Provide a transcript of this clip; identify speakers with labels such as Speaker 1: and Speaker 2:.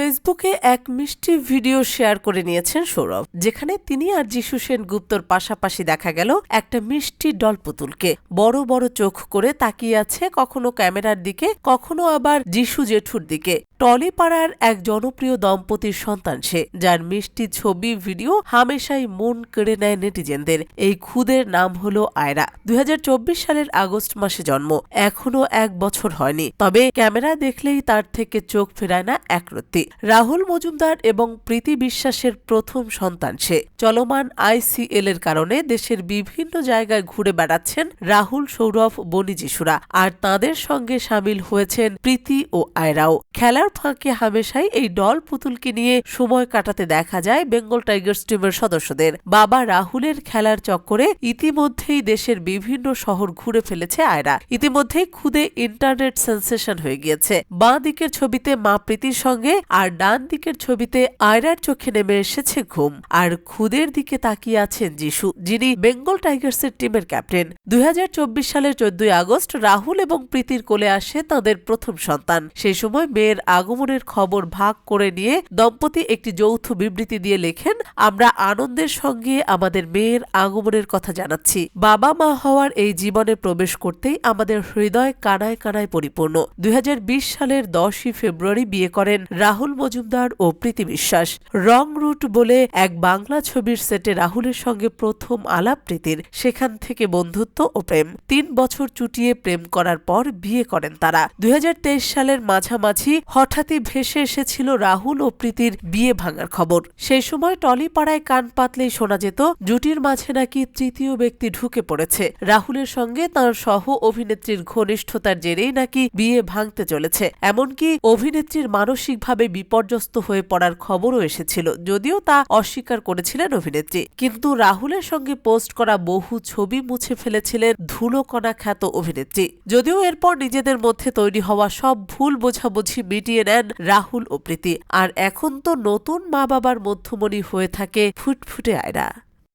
Speaker 1: ফেসবুকে এক মিষ্টি ভিডিও শেয়ার করে নিয়েছেন সৌরভ, যেখানে তিনি আর যিশু সেন গুপ্তর পাশাপাশি দেখা গেল একটা মিষ্টি ডল পুতুলকে বড় বড় চোখ করে তাকিয়ে আছে কখনো ক্যামেরার দিকে, কখনো আবার যিশু জেঠুর দিকে। টলিপাড়ার এক জনপ্রিয় দম্পতির সন্তান সে, যার মিষ্টি ছবি, ভিডিও হামেশাই মন কেড়ে নেয় নেটিজেনদের। এই খুদের নাম হলো আয়রা। দুই হাজার চব্বিশ সালের আগস্ট মাসে জন্ম। এখনও এক বছর হয়নি। তবে ক্যামেরা দেখলেই তার থেকে চোখ ফেরায় না একরত্তি রাহুল মজুমদার এবং প্রীতি বিশ্বাসের প্রথম সন্তান সে। চলমান আইসিএল এর কারণে দেশের বিভিন্ন জায়গায় ঘুরে বেড়াচ্ছেন রাহুল, সৌরভ, বনি যিশুরা। আর তাদের সঙ্গে সামিল হয়েছেন প্রীতি ও আয়রাও। খেলার ফাঁকে হামেশাই এই ডল পুতুলকে নিয়ে সময় কাটাতে দেখা যায় বেঙ্গল টাইগার্স টিমের সদস্যদের। বাবা রাহুলের খেলার চক্করে ইতিমধ্যেই দেশের বিভিন্ন শহর ঘুরে ফেলেছে আয়রা। ইতিমধ্যেই খুদে ইন্টারনেট সেন্সেশন হয়ে গিয়েছে। বাঁ দিকের ছবিতে মা প্রীতির সঙ্গে আর ডান দিকের ছবিতে আয়রার চোখে নেমে এসেছে ঘুম। আর খুদের দিকে তাকিয়ে আছেন যিশু, যিনি বেঙ্গল টাইগার্সের টিমের ক্যাপ্টেন। দুই হাজার চব্বিশ সালের চোদ্দই আগস্ট রাহুল এবং প্রীতির কোলে আসে তাদের প্রথম সন্তান। সেই সময় মেয়ের আগমনের খবর ভাগ করে নিয়ে দম্পতি একটি যৌথ বিবৃতি দিয়ে লেখেন, আমরা আনন্দের সঙ্গে আমাদের মেয়ের আগমনের কথা জানাচ্ছি। বাবা মা হওয়ার এই জীবনে প্রবেশ করতেই আমাদের হৃদয় কানায় কানায় পরিপূর্ণ। দুই হাজার বিশ সালের দশই ফেব্রুয়ারি বিয়ে করেন রাহুল মজুমদার ও প্রীতি বিশ্বাস। রং রুট বলে এক বাংলা ছবির সেটে রাহুলের সঙ্গে প্রথম আলাপ প্রীতির। সেখান থেকে বন্ধুত্ব ও প্রেম। তিন বছর চুটিয়ে প্রেম করার পর বিয়ে করেন তারা। দুই হাজার তেইশ সালের মাঝামাঝি হঠাৎই ভেসে এসেছিল রাহুল ও প্রীতির বিয়ে ভাঙার খবর। সেই সময় টলিপাড়ায় কান পাতলেই শোনা যেত, জুটির মাঝে নাকি তৃতীয় ব্যক্তি ঢুকে পড়েছে। রাহুলের সঙ্গে তার সহ অভিনেত্রীর ঘনিষ্ঠতার জেরেই নাকি বিয়ে ভাঙতে চলেছে। এমনকি অভিনেত্রীর মানসিকভাবে বিপর্যস্ত হয়ে পড়ার খবরও এসেছিল, যদিও তা অস্বীকার করেছিলেন অভিনেত্রী। কিন্তু রাহুলের সঙ্গে পোস্ট করা বহু ছবি মুছে ফেলেছিলেন ধুলোকণা খ্যাত অভিনেত্রী। যদিও এরপর নিজেদের মধ্যে তৈরি হওয়া সব ভুল বোঝাবুঝি মিটিয়ে নেন রাহুল ও প্রীতি। আর এখন তো নতুন মা বাবার মধ্যমণি হয়ে থাকে ফুটফুটে আয়রা